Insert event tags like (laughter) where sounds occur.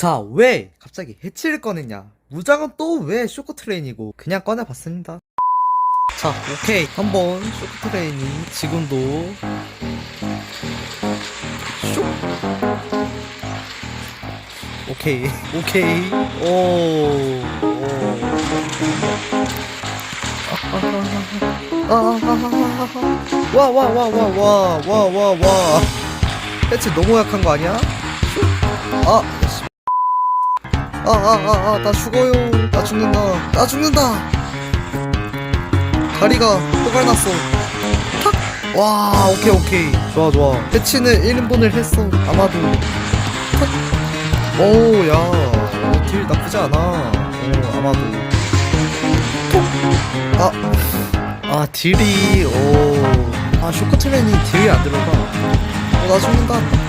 자, 왜 갑자기 해치를 꺼냈냐? 무장은 또 왜 쇼크 트레인이고 그냥 꺼내봤습니다. 자, 오케이. 한번 쇼크 트레인이 지금도 쇼 오케이, (laughs) 오케이. 오, 오. 와, 와, 와, 와, 와, 와, 와, 와. 해치 너무 약한 거 아니야? 아, 씨. 아, 아, 아, 아, 나 죽어요. 나 죽는다. 나 죽는다. 다리가 포갈났어. 탁. 와, 오케이, 오케이. 좋아, 좋아. 해치는 1인분을 했어. 아마도. 탁. 오, 야. 어, 딜 나쁘지 않아. 오, 아마도. 톡. 아. 아, 딜이, 오. 아, 쇼크트맨이 딜이 안 들어가. 어, 나 죽는다.